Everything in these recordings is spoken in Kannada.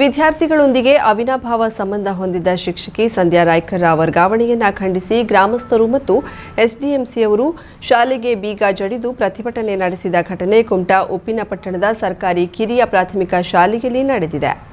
ವಿದ್ಯಾರ್ಥಿಗಳೊಂದಿಗೆ ಅವಿನಾಭಾವ ಸಂಬಂಧ ಹೊಂದಿದ್ದ ಶಿಕ್ಷಕಿ ಸಂಧ್ಯಾ ರಾಯ್ಕರ್ ವರ್ಗಾವಣೆಯನ್ನು ಖಂಡಿಸಿ ಗ್ರಾಮಸ್ಥರು ಮತ್ತು ಎಸ್ಡಿಎಂಸಿಯವರು ಶಾಲೆಗೆ ಬೀಗ ಜಡಿದು ಪ್ರತಿಭಟನೆ ನಡೆಸಿದ ಘಟನೆ ಕುಮಟಾ ಉಪ್ಪಿನಪಟ್ಟಣದ ಸರ್ಕಾರಿ ಕಿರಿಯ ಪ್ರಾಥಮಿಕ ಶಾಲೆಯಲ್ಲಿ ನಡೆದಿದೆ.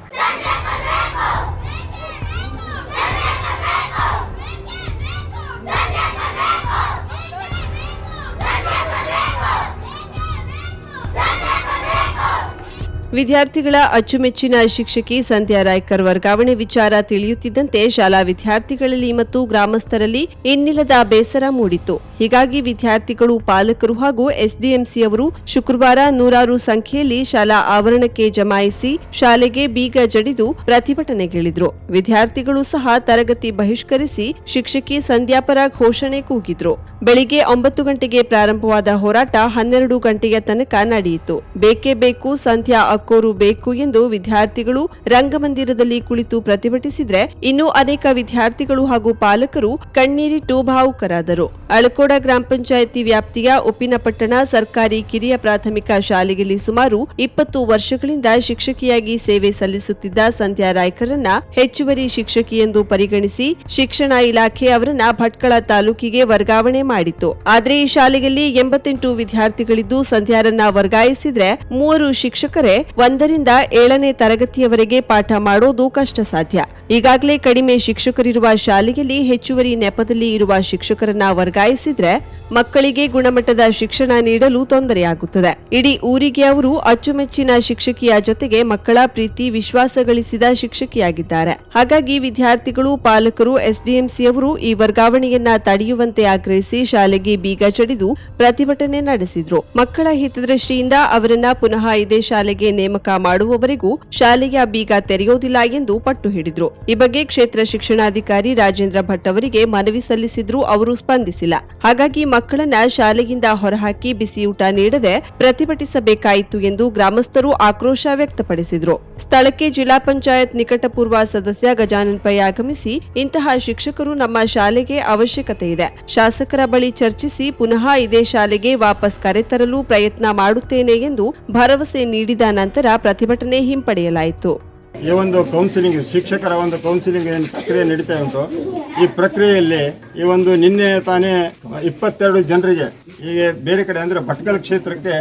ವಿದ್ಯಾರ್ಥಿಗಳ ಅಚ್ಚುಮೆಚ್ಚಿನ ಶಿಕ್ಷಕಿ ಸಂಧ್ಯಾ ರಾಯ್ಕರ್ ವರ್ಗಾವಣೆ ವಿಚಾರ ತಿಳಿಯುತ್ತಿದ್ದಂತೆ ಶಾಲಾ ವಿದ್ಯಾರ್ಥಿಗಳಲ್ಲಿ ಮತ್ತು ಗ್ರಾಮಸ್ಥರಲ್ಲಿ ಇನ್ನಿಲ್ಲದ ಬೇಸರ ಮೂಡಿತು ಹೀಗಾಗಿ ವಿದ್ಯಾರ್ಥಿಗಳು, ಪಾಲಕರು ಹಾಗೂ ಎಸ್ಡಿಎಂಸಿಯವರು ಶುಕ್ರವಾರ ನೂರಾರು ಸಂಖ್ಯೆಯಲ್ಲಿ ಶಾಲಾ ಆವರಣಕ್ಕೆ ಜಮಾಯಿಸಿ ಶಾಲೆಗೆ ಬೀಗ ಜಡಿದು ಪ್ರತಿಭಟನೆಗಿಳಿದ್ರು. ವಿದ್ಯಾರ್ಥಿಗಳು ಸಹ ತರಗತಿ ಬಹಿಷ್ಕರಿಸಿ ಶಿಕ್ಷಕಿ ಸಂಧ್ಯಾ ಪರ ಘೋಷಣೆ ಕೂಗಿದ್ರು. ಬೆಳಿಗ್ಗೆ ಒಂಬತ್ತು ಗಂಟೆಗೆ ಪ್ರಾರಂಭವಾದ ಹೋರಾಟ ಹನ್ನೆರಡು ಗಂಟೆಯ ತನಕ ನಡೆಯಿತು. ಬೇಕೇ ಬೇಕು, ಸಂಧ್ಯಾ ಅಕ್ಕೋರು ಬೇಕು ಎಂದು ವಿದ್ಯಾರ್ಥಿಗಳು ರಂಗಮಂದಿರದಲ್ಲಿ ಕುಳಿತು ಪ್ರತಿಭಟಿಸಿದ್ರೆ ಇನ್ನು ಅನೇಕ ವಿದ್ಯಾರ್ಥಿಗಳು ಹಾಗೂ ಪಾಲಕರು ಕಣ್ಣೀರಿಟ್ಟು ಭಾವುಕರಾದರು ಅಳಕೋಡ ಗ್ರಾಮ ಪಂಚಾಯಿತಿ ವ್ಯಾಪ್ತಿಯ ಉಪ್ಪಿನಪಟ್ಟಣ ಸರ್ಕಾರಿ ಕಿರಿಯ ಪ್ರಾಥಮಿಕ ಶಾಲೆಯಲ್ಲಿ ಸುಮಾರು ಇಪ್ಪತ್ತು ವರ್ಷಗಳಿಂದ ಶಿಕ್ಷಕಿಯಾಗಿ ಸೇವೆ ಸಲ್ಲಿಸುತ್ತಿದ್ದ ಸಂಧ್ಯಾ ರಾಯ್ಕರನ್ನ ಹೆಚ್ಚುವರಿ ಶಿಕ್ಷಕಿ ಎಂದು ಪರಿಗಣಿಸಿ ಶಿಕ್ಷಣ ಇಲಾಖೆ ಅವರನ್ನ ಭಟ್ಕಳ ತಾಲೂಕಿಗೆ ವರ್ಗಾವಣೆ ಮಾಡಿತು ಆದ್ರೆ ಈ ಶಾಲೆಯಲ್ಲಿ ಎಂಬತ್ತೆಂಟು ವಿದ್ಯಾರ್ಥಿಗಳಿದ್ದು ಸಂಧ್ಯಾರನ್ನ ವರ್ಗಾಯಿಸಿದ್ರೆ ಮೂವರು ಶಿಕ್ಷಕರೇ ಒಂದರಿಂದ ಏಳನೇ ತರಗತಿಯವರೆಗೆ ಪಾಠ ಮಾಡೋದು ಕಷ್ಟ ಸಾಧ್ಯ ಈಗಾಗಲೇ ಕಡಿಮೆ ಶಿಕ್ಷಕರಿರುವ ಶಾಲೆಯಲ್ಲಿ ಹೆಚ್ಚುವರಿ ನೆಪದಲ್ಲಿ ಇರುವ ಶಿಕ್ಷಕರನ್ನ ವರ್ಗಾಯಿಸಿದ್ರೆ ಮಕ್ಕಳಿಗೆ ಗುಣಮಟ್ಟದ ಶಿಕ್ಷಣ ನೀಡಲು ತೊಂದರೆಯಾಗುತ್ತದೆ. ಇಡೀ ಊರಿಗೆ ಅವರು ಅಚ್ಚುಮೆಚ್ಚಿನ ಶಿಕ್ಷಕಿಯ ಜೊತೆಗೆ ಮಕ್ಕಳ ಪ್ರೀತಿ, ವಿಶ್ವಾಸ ಗಳಿಸಿದ ಶಿಕ್ಷಕಿಯಾಗಿದ್ದಾರೆ. ಹಾಗಾಗಿ ವಿದ್ಯಾರ್ಥಿಗಳು, ಪಾಲಕರು, ಎಸ್ಡಿಎಂಸಿಯವರು ಈ ವರ್ಗಾವಣೆಯನ್ನ ತಡೆಯುವಂತೆ ಆಗ್ರಹಿಸಿ ಶಾಲೆಗೆ ಬೀಗ ಜಡಿದು ಪ್ರತಿಭಟನೆ ನಡೆಸಿದ್ರು. ಮಕ್ಕಳ ಹಿತದೃಷ್ಟಿಯಿಂದ ಅವರನ್ನ ಪುನಃ ಇದೇ ಶಾಲೆಗೆ ನೇಮಕ ಮಾಡುವವರೆಗೂ ಶಾಲೆಯ ಬೀಗ ತೆರೆಯೋದಿಲ್ಲ ಎಂದು ಪಟ್ಟು ಹಿಡಿದ್ರು. ಈ ಬಗ್ಗೆ ಕ್ಷೇತ್ರ ಶಿಕ್ಷಣಾಧಿಕಾರಿ ರಾಜೇಂದ್ರ ಭಟ್ ಅವರಿಗೆ ಮನವಿ ಸಲ್ಲಿಸಿದ್ರು ಅವರು ಸ್ಪಂದಿಸಿಲ್ಲ. ಹಾಗಾಗಿ ಮಕ್ಕಳನ್ನ ಶಾಲೆಯಿಂದ ಹೊರಹಾಕಿ ಬಿಸಿಯೂಟ ನೀಡದೆ ಪ್ರತಿಭಟಿಸಬೇಕಾಯಿತು ಎಂದು ಗ್ರಾಮಸ್ಥರು ಆಕ್ರೋಶ ವ್ಯಕ್ತಪಡಿಸಿದರು. ಸ್ಥಳಕ್ಕೆ ಜಿಲ್ಲಾ ಪಂಚಾಯತ್ ನಿಕಟಪೂರ್ವ ಸದಸ್ಯ ಗಜಾನನ್ ಪೈ ಆಗಮಿಸಿ ಇಂತಹ ಶಿಕ್ಷಕರು ನಮ್ಮ ಶಾಲೆಗೆ ಅವಶ್ಯಕತೆ ಇದೆ. ಶಾಸಕರ ಬಳಿ ಚರ್ಚಿಸಿ ಪುನಃ ಇದೇ ಶಾಲೆಗೆ ವಾಪಸ್ ಕರೆತರಲು ಪ್ರಯತ್ನ ಮಾಡುತ್ತೇನೆ ಎಂದು ಭರವಸೆ ನೀಡಿದ ನಂತರ ಪ್ರತಿಭಟನೆ ಹಿಂಪಡೆಯಲಾಯಿತು. ಈ ಒಂದು ಕೌನ್ಸಿಲಿಂಗ್ ಶಿಕ್ಷಕರ ಒಂದು ಕೌನ್ಸಿಲಿಂಗ್ ಏನು ಪ್ರಕ್ರಿಯೆ ನಡೀತಾ ಉಂಟು. ಈ ಪ್ರಕ್ರಿಯೆಯಲ್ಲಿ ಈ ಒಂದು ನಿನ್ನೆ ತಾನೇ ಇಪ್ಪತ್ತೆರಡು ಜನರಿಗೆ ಈಗ ಬೇರೆ ಕಡೆ ಅಂದ್ರೆ ಭಟ್ಕಲ್ ಕ್ಷೇತ್ರಕ್ಕೆ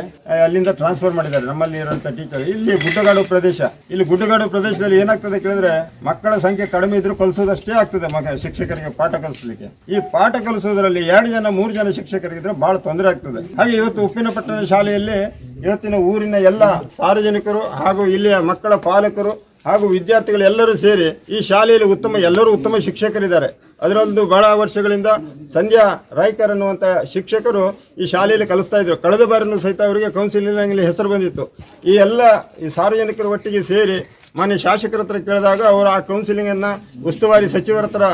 ಅಲ್ಲಿಂದ ಟ್ರಾನ್ಸ್ಫರ್ ಮಾಡಿದ್ದಾರೆ. ನಮ್ಮಲ್ಲಿ ಇರುವಂತ ಟೀಚರ್ ಇಲ್ಲಿ ಗುಡ್ಡಗಾಡು ಪ್ರದೇಶ. ಇಲ್ಲಿ ಗುಡ್ಡಗಾಡು ಪ್ರದೇಶದಲ್ಲಿ ಏನಾಗ್ತದೆ ಕೇಳಿದ್ರೆ, ಮಕ್ಕಳ ಸಂಖ್ಯೆ ಕಡಿಮೆ ಇದ್ರೂ ಕಲಿಸೋದಷ್ಟೇ ಆಗ್ತದೆ ಮಗ ಶಿಕ್ಷಕರಿಗೆ ಪಾಠ ಕಲಿಸಲಿಕ್ಕೆ. ಈ ಪಾಠ ಕಲಿಸೋದ್ರಲ್ಲಿ ಎರಡು ಜನ, ಮೂರು ಜನ ಶಿಕ್ಷಕರಿಗಿದ್ರೆ ಬಹಳ ತೊಂದರೆ ಆಗ್ತದೆ. ಹಾಗೆ ಇವತ್ತು ಉಪ್ಪಿನಪಟ್ಟಣ ಶಾಲೆಯಲ್ಲಿ ಇವತ್ತಿನ ಊರಿನ ಎಲ್ಲ ಸಾರ್ವಜನಿಕರು ಹಾಗೂ ಇಲ್ಲಿಯ ಮಕ್ಕಳ ಪಾಲಕರು ಹಾಗೂ ವಿದ್ಯಾರ್ಥಿಗಳು ಎಲ್ಲರೂ ಸೇರಿ ಈ ಶಾಲೆಯಲ್ಲಿ ಉತ್ತಮ, ಎಲ್ಲರೂ ಉತ್ತಮ ಶಿಕ್ಷಕರಿದ್ದಾರೆ. ಅದರಲ್ಲೂ ಬಹಳ ವರ್ಷಗಳಿಂದ ಸಂಧ್ಯಾ ರಾಯ್ಕರ್ ಅನ್ನುವಂಥ ಶಿಕ್ಷಕರು ಈ ಶಾಲೆಯಲ್ಲಿ ಕಲಿಸ್ತಾ ಇದ್ರು. ಕಳೆದ ಬಾರಿನೂ ಸಹಿತ ಅವರಿಗೆ ಕೌನ್ಸಿಲಿಂಗ್ನಲ್ಲಿ ಹೆಸರು ಬಂದಿತ್ತು. ಈ ಎಲ್ಲ ಈ ಸಾರ್ವಜನಿಕರ ಒಟ್ಟಿಗೆ ಸೇರಿ ಮಾನ್ಯ ಶಾಸಕರ ಹತ್ರ ಕೇಳಿದಾಗ ಅವರು ಆ ಕೌನ್ಸಿಲಿಂಗ್ ಅನ್ನ ಉಸ್ತುವಾರಿ ಸಚಿವರ ಹತ್ರ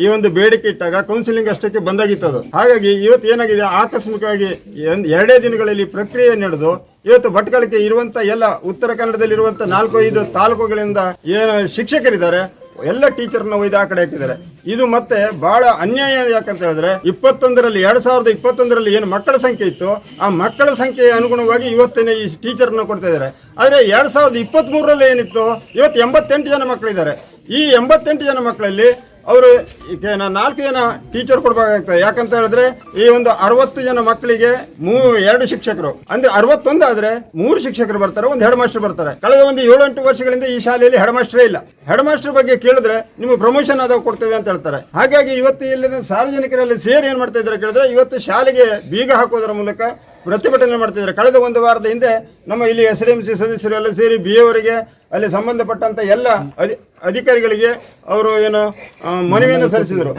ಈ ಒಂದು ಬೇಡಿಕೆ ಇಟ್ಟಾಗ ಕೌನ್ಸಿಲಿಂಗ್ ಅಷ್ಟಕ್ಕೆ ಬಂದಾಗಿತ್ತು ಅದು. ಹಾಗಾಗಿ ಇವತ್ತು ಏನಾಗಿದೆ? ಆಕಸ್ಮಿಕವಾಗಿ ಎರಡೇ ದಿನಗಳಲ್ಲಿ ಪ್ರಕ್ರಿಯೆ ನಡೆದು ಇವತ್ತು ಭಟ್ಕಳಕ್ಕೆ ಇರುವಂತ ಎಲ್ಲ ಉತ್ತರ ಕನ್ನಡದಲ್ಲಿ ಇರುವಂತ ನಾಲ್ಕು ಐದು ತಾಲೂಕುಗಳಿಂದ ಏನು ಶಿಕ್ಷಕರಿದ್ದಾರೆ ಎಲ್ಲ ಟೀಚರ್ನ ಒಯ್ದು ಆ ಕಡೆ ಹಾಕಿದ್ದಾರೆ. ಇದು ಮತ್ತೆ ಬಹಳ ಅನ್ಯಾಯ ಯಾಕಂತ ಹೇಳಿದ್ರೆ ಇಪ್ಪತ್ತೊಂದರಲ್ಲಿ, ಎರಡ್ ಸಾವಿರದ ಇಪ್ಪತ್ತೊಂದರಲ್ಲಿ ಏನು ಮಕ್ಕಳ ಸಂಖ್ಯೆ ಇತ್ತು, ಆ ಮಕ್ಕಳ ಸಂಖ್ಯೆಯ ಅನುಗುಣವಾಗಿ ಇವತ್ತಿನ ಈ ಟೀಚರ್ನ ಕೊಡ್ತಾ ಇದ್ದಾರೆ. ಆದರೆ ಎರಡ್ ಸಾವಿರದ ಇಪ್ಪತ್ತ್ ಮೂರರಲ್ಲಿ ಏನಿತ್ತು, ಇವತ್ತು ಎಂಬತ್ತೆಂಟು ಜನ ಮಕ್ಕಳಿದ್ದಾರೆ. ಈ ಎಂಬತ್ತೆಂಟು ಜನ ಮಕ್ಕಳಲ್ಲಿ ಅವರು ನಾಲ್ಕು ಜನ ಟೀಚರ್ ಕೊಡ್ಬೇಕಾಗ್ತದೆ. ಯಾಕಂತ ಹೇಳಿದ್ರೆ ಈ ಒಂದು ಅರವತ್ತು ಜನ ಮಕ್ಕಳಿಗೆ ಮೂ ಎರಡು ಶಿಕ್ಷಕರು. ಅಂದ್ರೆ ಅರವತ್ತೊಂದು ಆದ್ರೆ ಮೂರು ಶಿಕ್ಷಕರು ಬರ್ತಾರೆ, ಒಂದು ಹೆಡ್ ಮಾಸ್ಟರ್ ಬರ್ತಾರೆ. ಕಳೆದ ಒಂದು ಏಳೆಂಟು ವರ್ಷಗಳಿಂದ ಈ ಶಾಲೆಯಲ್ಲಿ ಹೆಡ್ ಮಾಸ್ಟರೇ ಇಲ್ಲ. ಹೆಡ್ ಮಾಸ್ಟರ್ ಬಗ್ಗೆ ಕೇಳಿದ್ರೆ ನಿಮಗೆ ಪ್ರಮೋಷನ್ ಆದಾಗ ಕೊಡ್ತೇವೆ ಅಂತ ಹೇಳ್ತಾರೆ. ಹಾಗಾಗಿ ಇವತ್ತು ಇಲ್ಲಿನ ಸಾರ್ವಜನಿಕರಲ್ಲಿ ಸೇರಿ ಏನ್ ಮಾಡ್ತಾ ಇದ್ದಾರೆ ಕೇಳಿದ್ರೆ, ಇವತ್ತು ಶಾಲೆಗೆ ಬೀಗ ಹಾಕೋದರ ಮೂಲಕ ಪ್ರತಿಭಟನೆ ಮಾಡ್ತಿದ್ದಾರೆ. ಕಳೆದ ಒಂದು ವಾರದ ಹಿಂದೆ ನಮ್ಮ ಇಲ್ಲಿ ಎಸ್ ಡಿ ಎಂ ಸಿ ಸದಸ್ಯರು ಎಲ್ಲ ಸೇರಿ ಬಿ ಅವರಿಗೆ ಅಲ್ಲಿ ಸಂಬಂಧಪಟ್ಟಂತ ಎಲ್ಲ ಅಧಿ, ಅಧಿಕಾರಿಗಳಿಗೆ ಅವರು ಏನು ಮನವಿಯನ್ನು ಸಲ್ಲಿಸಿದರು.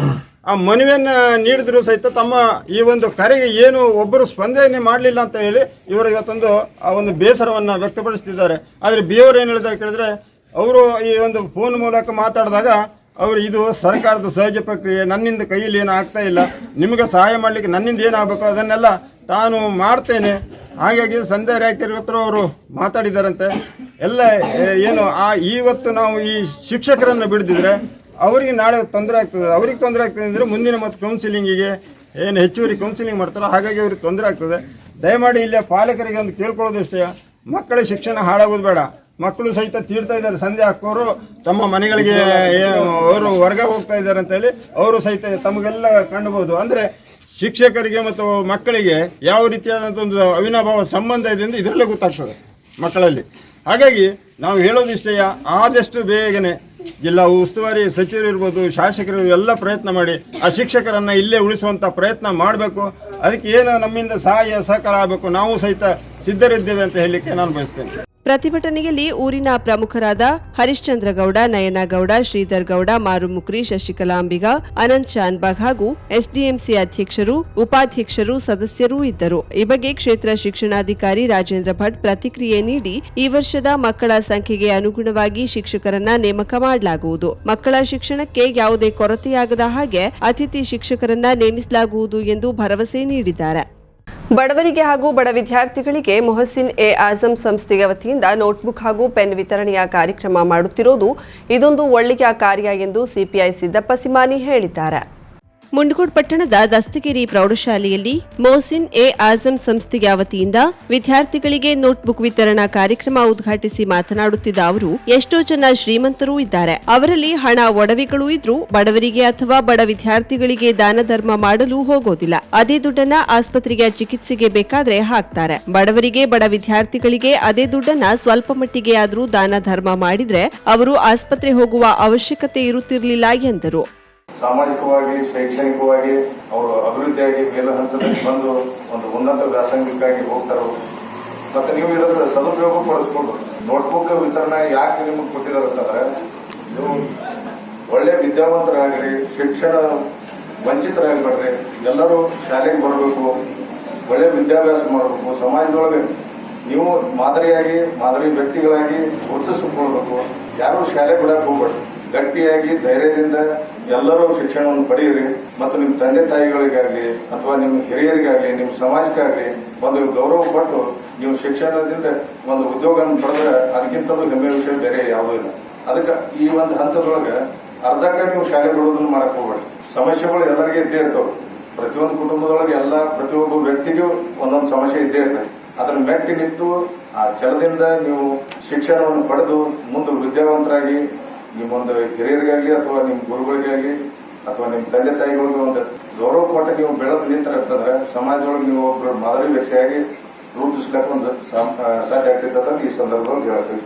ಆ ಮನವಿಯನ್ನು ನೀಡಿದ್ರು ಸಹಿತ ತಮ್ಮ ಈ ಒಂದು ಕರೆಗೆ ಏನು ಒಬ್ಬರು ಸ್ಪಂದನೆ ಮಾಡಲಿಲ್ಲ ಅಂತ ಹೇಳಿ ಇವರು ಇವತ್ತೊಂದು ಆ ಒಂದು ಬೇಸರವನ್ನು ವ್ಯಕ್ತಪಡಿಸ್ತಿದ್ದಾರೆ. ಆದರೆ ಬಿ ಅವರು ಏನು ಹೇಳಿದಾಗ ಕೇಳಿದ್ರೆ, ಅವರು ಈ ಒಂದು ಫೋನ್ ಮೂಲಕ ಮಾತಾಡಿದಾಗ ಅವರು ಇದು ಸರ್ಕಾರದ ಸಹಜ ಪ್ರಕ್ರಿಯೆ, ನನ್ನಿಂದ ಕೈಯಲ್ಲಿ ಏನು ಆಗ್ತಾ ಇಲ್ಲ, ನಿಮಗೆ ಸಹಾಯ ಮಾಡಲಿಕ್ಕೆ ನನ್ನಿಂದ ಏನಾಗಬೇಕು ಅದನ್ನೆಲ್ಲ ತಾನು ಮಾಡ್ತೇನೆ. ಹಾಗಾಗಿ ಸಂಧ್ಯಾ ರಾಯ್ಕರ್ ಹತ್ರ ಅವರು ಮಾತಾಡಿದಾರಂತೆ. ಎಲ್ಲ ಏನು, ಆ ಇವತ್ತು ನಾವು ಈ ಶಿಕ್ಷಕರನ್ನು ಬಿಡದಿದ್ರೆ ಅವರಿಗೆ ನಾಳೆ ತೊಂದರೆ ಆಗ್ತದೆ. ಅವ್ರಿಗೆ ತೊಂದರೆ ಆಗ್ತದೆ ಅಂದರೆ ಮುಂದಿನ ಮತ್ತು ಕೌನ್ಸಿಲಿಂಗಿಗೆ ಏನು ಹೆಚ್ಚುವರಿ ಕೌನ್ಸಿಲಿಂಗ್ ಮಾಡ್ತಾರೋ ಹಾಗಾಗಿ ಅವ್ರಿಗೆ ತೊಂದರೆ ಆಗ್ತದೆ. ದಯಮಾಡಿ ಇಲ್ಲೇ ಪಾಲಕರಿಗೆ ಒಂದು ಕೇಳ್ಕೊಳ್ಳೋದು ಇಷ್ಟೇ ಮಕ್ಕಳ ಶಿಕ್ಷಣ ಹಾಳಾಗೋದು ಬೇಡ. ಮಕ್ಕಳು ಸಹಿತ ತೀರ್ತಾ ಇದ್ದಾರೆ. ಸಂಧ್ಯೆ ಹಾಕೋರು ತಮ್ಮ ಮನೆಗಳಿಗೆ ಅವರು ಹೊರಗೆ ಹೋಗ್ತಾ ಇದ್ದಾರೆ ಅಂತ ಹೇಳಿ ಅವರು ಸಹಿತ ತಮಗೆಲ್ಲ ಕಾಣಬಹುದು ಅಂದ್ರೆ ಶಿಕ್ಷಕರಿಗೆ ಮತ್ತು ಮಕ್ಕಳಿಗೆ ಯಾವ ರೀತಿಯಾದಂಥ ಒಂದು ಅವಿನಾಭಾವ ಸಂಬಂಧ ಇದೆ ಎಂದು ಇದರಲ್ಲೇ ಗೊತ್ತಾಗ್ತದೆ ಮಕ್ಕಳಲ್ಲಿ. ಹಾಗಾಗಿ ನಾವು ಹೇಳೋದಿಷ್ಟೇ ಆದಷ್ಟು ಬೇಗನೆ ಜಿಲ್ಲಾ ಉಸ್ತುವಾರಿ ಸಚಿವರು ಇರ್ಬೋದು, ಶಾಸಕರು ಎಲ್ಲ ಪ್ರಯತ್ನ ಮಾಡಿ ಆ ಶಿಕ್ಷಕರನ್ನು ಇಲ್ಲೇ ಉಳಿಸುವಂಥ ಪ್ರಯತ್ನ ಮಾಡಬೇಕು. ಅದಕ್ಕೆ ಏನು ನಮ್ಮಿಂದ ಸಹಾಯ ಸಹಕಾರ ಆಗಬೇಕು. ನಾವು ಸಹಿತ ಸಿದ್ಧರಿದ್ದೇವೆ ಅಂತ ಹೇಳಲಿಕ್ಕೆ ನಾನು ಬಯಸ್ತೇನೆ. ಪ್ರತಿಭಟನೆಯಲ್ಲಿ ಊರಿನ ಪ್ರಮುಖರಾದ ಹರಿಶ್ಚಂದ್ರಗೌಡ, ನಯನಗೌಡ ಶ್ರೀಧರ್ ಗೌಡ ಮಾರುಮುಕ್ರಿ ಶಶಿಕಲಾಂಬಿಗ ಅನಂತ್ ಶಾನ್ಬಾಗ್ ಹಾಗೂ ಎಸ್ಡಿಎಂಸಿ ಅಧ್ಯಕ್ಷರು, ಉಪಾಧ್ಯಕ್ಷರು, ಸದಸ್ಯರೂ ಇದ್ದರು. ಈ ಬಗ್ಗೆ ಕ್ಷೇತ್ರ ಶಿಕ್ಷಣಾಧಿಕಾರಿ ರಾಜೇಂದ್ರ ಭಟ್ ಪ್ರತಿಕ್ರಿಯೆ ನೀಡಿ, ಈ ವರ್ಷದ ಮಕ್ಕಳ ಸಂಖ್ಯೆಗೆ ಅನುಗುಣವಾಗಿ ಶಿಕ್ಷಕರನ್ನ ನೇಮಕ ಮಾಡಲಾಗುವುದು. ಮಕ್ಕಳ ಶಿಕ್ಷಣಕ್ಕೆ ಯಾವುದೇ ಕೊರತೆಯಾಗದ ಹಾಗೆ ಅತಿಥಿ ಶಿಕ್ಷಕರನ್ನ ನೇಮಿಸಲಾಗುವುದು ಎಂದು ಭರವಸೆ ನೀಡಿದ್ದಾರೆ. ಬಡವರಿಗೆ ಹಾಗೂ ಬಡ ವಿದ್ಯಾರ್ಥಿಗಳಿಗೆ ಮೊಹಸಿನ್ ಎ ಆಜಮ್ ಸಂಸ್ಥೆಯ ವತಿಯಿಂದ ನೋಟ್ಬುಕ್ ಹಾಗೂ ಪೆನ್ ವಿತರಣೆಯ ಕಾರ್ಯಕ್ರಮ ಮಾಡುತ್ತಿರುವುದು ಇದೊಂದು ಒಳ್ಳೆಯ ಕಾರ್ಯ ಎಂದು ಸಿಪಿಐ ಸಿದ್ದಪ್ಪ ಸಿಮಾನಿ ಹೇಳಿದ್ದಾರೆ. ಮುಂಡಗೋಡ್ ಪಟ್ಟಣದ ದಸ್ತಗಿರಿ ಪ್ರೌಢಶಾಲೆಯಲ್ಲಿ ಮೋಸಿನ್ ಎ ಆಜಂ ಸಂಸ್ಥೆಯ ವತಿಯಿಂದ ವಿದ್ಯಾರ್ಥಿಗಳಿಗೆ ನೋಟ್ಬುಕ್ ವಿತರಣಾ ಕಾರ್ಯಕ್ರಮ ಉದ್ಘಾಟಿಸಿ ಮಾತನಾಡುತ್ತಿದ್ದ ಅವರು, ಎಷ್ಟೋ ಜನ ಶ್ರೀಮಂತರೂ ಇದ್ದಾರೆ. ಅವರಲ್ಲಿ ಹಣ ಒಡವೆಗಳೂ ಇದ್ರೂ ಬಡವರಿಗೆ ಅಥವಾ ಬಡ ವಿದ್ಯಾರ್ಥಿಗಳಿಗೆ ದಾನ ಧರ್ಮ ಮಾಡಲು ಹೋಗೋದಿಲ್ಲ. ಅದೇ ದುಡ್ಡನ್ನ ಆಸ್ಪತ್ರೆಗೆ ಚಿಕಿತ್ಸೆಗೆ ಬೇಕಾದ್ರೆ ಹಾಕ್ತಾರೆ. ಬಡವರಿಗೆ, ಬಡ ವಿದ್ಯಾರ್ಥಿಗಳಿಗೆ ಅದೇ ದುಡ್ಡನ್ನ ಸ್ವಲ್ಪ ಮಟ್ಟಿಗೆ ಆದರೂ ದಾನ ಧರ್ಮ ಮಾಡಿದ್ರೆ ಅವರು ಆಸ್ಪತ್ರೆ ಹೋಗುವ ಅವಶ್ಯಕತೆ ಇರುತ್ತಿರಲಿಲ್ಲ ಎಂದರು. ಸಾಮಾಜಿಕವಾಗಿ, ಶೈಕ್ಷಣಿಕವಾಗಿ ಅವರು ಅಭಿವೃದ್ಧಿಯಾಗಿ ಮೇಲು ಹಂತದಲ್ಲಿ ಬಂದು ಒಂದು ಉನ್ನತ ವ್ಯಾಸಂಗಕ್ಕಾಗಿ ಹೋಗ್ತಾರೋ ಮತ್ತೆ ನೀವು ಇದರ ಸದುಪಯೋಗ ಪಡಿಸ್ಕೊಂಡು ನೋಟ್ಬುಕ್ ವಿತರಣೆ ಯಾಕೆ ನಿಮಗೆ ಕೊಟ್ಟಿದ್ದಾರೆ ಅಂತಂದ್ರೆ, ನೀವು ಒಳ್ಳೆ ವಿದ್ಯಾವಂತರಾಗ್ರಿ, ಶಿಕ್ಷಣ ವಂಚಿತರಾಗಬೇಡ್ರಿ ಎಲ್ಲರೂ ಶಾಲೆಗೆ ಬರಬೇಕು, ಒಳ್ಳೆ ವಿದ್ಯಾಭ್ಯಾಸ ಮಾಡಬೇಕು, ಸಮಾಜದೊಳಗೆ ನೀವು ಮಾದರಿಯಾಗಿ, ಮಾದರಿ ವ್ಯಕ್ತಿಗಳಾಗಿ ಗುರುತಿಸಿಕೊಳ್ಬೇಕು ಯಾರು ಶಾಲೆ ಬಿಡಕ್ಕೆ ಹೋಗ್ಬೇಡ್ರಿ. ಗಟ್ಟಿಯಾಗಿ ಧೈರ್ಯದಿಂದ ಎಲ್ಲರೂ ಶಿಕ್ಷಣವನ್ನು ಪಡೆಯಿರಿ ಮತ್ತು ನಿಮ್ಮ ತಂದೆ ತಾಯಿಗಳಿಗಾಗಲಿ ಅಥವಾ ನಿಮ್ಮ ಹಿರಿಯರಿಗಾಗಲಿ, ನಿಮ್ಮ ಸಮಾಜಕ್ಕಾಗಲಿ ಒಂದು ಗೌರವ ಪಟ್ಟು ನೀವು ಶಿಕ್ಷಣದಿಂದ ಒಂದು ಉದ್ಯೋಗ ಪಡೆದ್ರೆ ಅದಕ್ಕಿಂತಲೂ ಹೆಮ್ಮೆ ವಿಷಯ ಬೇರೆ ಯಾವುದೂ ಇಲ್ಲ. ಅದಕ್ಕೆ ಈ ಒಂದು ಹಂತದೊಳಗೆ ಅರ್ಧಕ್ಕೆ ನೀವು ಶಾಲೆ ಬಿಡುವುದನ್ನು ಮಾಡಕ್ ಹೋಗ್ಬೇಡಿ. ಸಮಸ್ಯೆಗಳು ಎಲ್ಲರಿಗೆ ಇದ್ದೇ ಇರ್ತವೆ. ಪ್ರತಿಯೊಂದು ಕುಟುಂಬದೊಳಗೆ ಎಲ್ಲ, ಪ್ರತಿಯೊಬ್ಬ ವ್ಯಕ್ತಿಗೂ ಒಂದೊಂದು ಸಮಸ್ಯೆ ಇದ್ದೇ ಇರ್ತದೆ. ಅದನ್ನು ಮೆಟ್ಟಿ ನಿಂತು ಆ ಛಲದಿಂದ ನೀವು ಶಿಕ್ಷಣವನ್ನು ಪಡೆದು ಮುಂದೆ ವಿದ್ಯಾವಂತರಾಗಿ ನಿಮ್ಮೊಂದು ಹಿರಿಯರಿಗಾಗಲಿ ಅಥವಾ ನಿಮ್ಮ ಗುರುಗಳಿಗಾಗಲಿ ಅಥವಾ ನಿಮ್ಮ ತಂದೆ ತಾಯಿಗಳಿಗೆ ಒಂದು ಗೌರವ ಕೊಟ್ಟು ನೀವು ಬೆಳೆದು ನಿಂತರ ಅಂತಂದ್ರೆ ಸಮಾಜದೊಳಗೆ ನೀವು ಒಬ್ಬರು ಮಾದರಿ ವ್ಯಕ್ತಿಯಾಗಿ ರೂಪಿಸ್ಲಿಕ್ಕೆ ಒಂದು ಸಾಧ್ಯ ಆಗ್ತೈತೆ ಅಂತ ಈ ಸಂದರ್ಭದಲ್ಲಿ ಹೇಳ್ತೀವಿ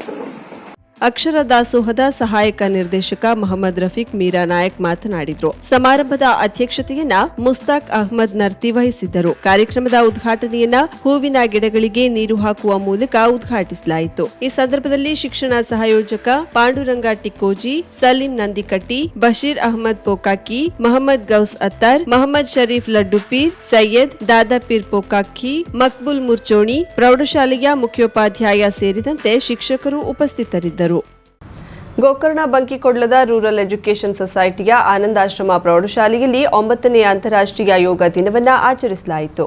ಅಕ್ಷರ ದಾಸೋಹದ ಸಹಾಯಕ ನಿರ್ದೇಶಕ ಮೊಹಮ್ಮದ್ ರಫೀಕ್ ಮೀರಾ ನಾಯಕ್ ಮಾತನಾಡಿದರು. ಸಮಾರಂಭದ ಅಧ್ಯಕ್ಷತೆಯನ್ನ ಮುಸ್ತಾಕ್ ಅಹ್ಮದ್ ನರ್ತಿ ವಹಿಸಿದ್ದರು. ಕಾರ್ಯಕ್ರಮದ ಉದ್ಘಾಟನೆಯನ್ನ ಹೂವಿನ ಗಿಡಗಳಿಗೆ ನೀರು ಹಾಕುವ ಮೂಲಕ ಉದ್ಘಾಟಿಸಲಾಯಿತು. ಈ ಸಂದರ್ಭದಲ್ಲಿ ಶಿಕ್ಷಣ ಸಹಯೋಜಕ ಪಾಂಡುರಂಗ ಟಿಕ್ಕೋಜಿ, ಸಲೀಂ ನಂದಿಕಟ್ಟಿ, ಬಶೀರ್ ಅಹಮದ್ ಪೋಕಾಕಿ, ಮೊಹಮ್ಮದ್ ಗೌಸ್ ಅತ್ತರ್, ಮೊಹಮ್ಮದ್ ಶರೀಫ್ ಲಡ್ಡುಪೀರ್, ಸೈಯದ್ ದಾದಾಪೀರ್ ಪೋಕಾಕಿ, ಮಕ್ಬುಲ್ ಮುರ್ಚೋಣಿ, ಪ್ರೌಢಶಾಲೆಯ ಮುಖ್ಯೋಪಾಧ್ಯಾಯ ಸೇರಿದಂತೆ ಶಿಕ್ಷಕರು ಉಪಸ್ಥಿತರಿದ್ದರು. ಗೋಕರ್ಣ ಬಂಕಿಕೊಡ್ಲದ ರೂರಲ್ ಎಜುಕೇಷನ್ ಸೊಸೈಟಿಯ ಆನಂದಾಶ್ರಮ ಪ್ರೌಢಶಾಲೆಯಲ್ಲಿ ಒಂಬತ್ತನೇ ಅಂತಾರಾಷ್ಟ್ರೀಯ ಯೋಗ ದಿನವನ್ನು ಆಚರಿಸಲಾಯಿತು.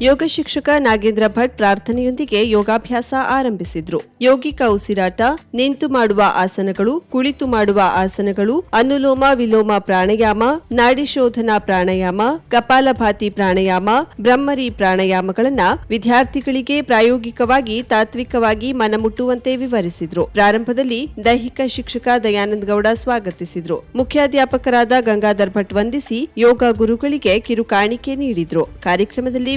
ಯೋಗ ಶಿಕ್ಷಕ ನಾಗೇಂದ್ರ ಭಟ್ ಪ್ರಾರ್ಥನೆಯೊಂದಿಗೆ ಯೋಗಾಭ್ಯಾಸ ಆರಂಭಿಸಿದ್ರು. ಯೋಗಿಕ ಉಸಿರಾಟ ನಿಂತು ಮಾಡುವ ಆಸನಗಳು, ಕುಳಿತು ಮಾಡುವ ಆಸನಗಳು, ಅನುಲೋಮ ವಿಲೋಮ ಪ್ರಾಣಾಯಾಮ, ನಾಡಿ ಶೋಧನಾ ಪ್ರಾಣಾಯಾಮ, ಕಪಾಲಭಾತಿ ಪ್ರಾಣಾಯಾಮ, ಬ್ರಹ್ಮರಿ ಪ್ರಾಣಾಯಾಮಗಳನ್ನ ವಿದ್ಯಾರ್ಥಿಗಳಿಗೆ ಪ್ರಾಯೋಗಿಕವಾಗಿ, ತಾತ್ವಿಕವಾಗಿ ಮನಮುಟ್ಟುವಂತೆ ವಿವರಿಸಿದ್ರು. ಪ್ರಾರಂಭದಲ್ಲಿ ದೈಹಿಕ ಶಿಕ್ಷಕ ದಯಾನಂದ ಗೌಡ ಸ್ವಾಗತಿಸಿದ್ರು. ಮುಖ್ಯಾಧ್ಯಾಪಕರಾದ ಗಂಗಾಧರ್ ಭಟ್ ವಂದಿಸಿ ಯೋಗ ಗುರುಗಳಿಗೆ ಕಿರುಕಾಣಿಕೆ ನೀಡಿದ್ರು. ಕಾರ್ಯಕ್ರಮದಲ್ಲಿ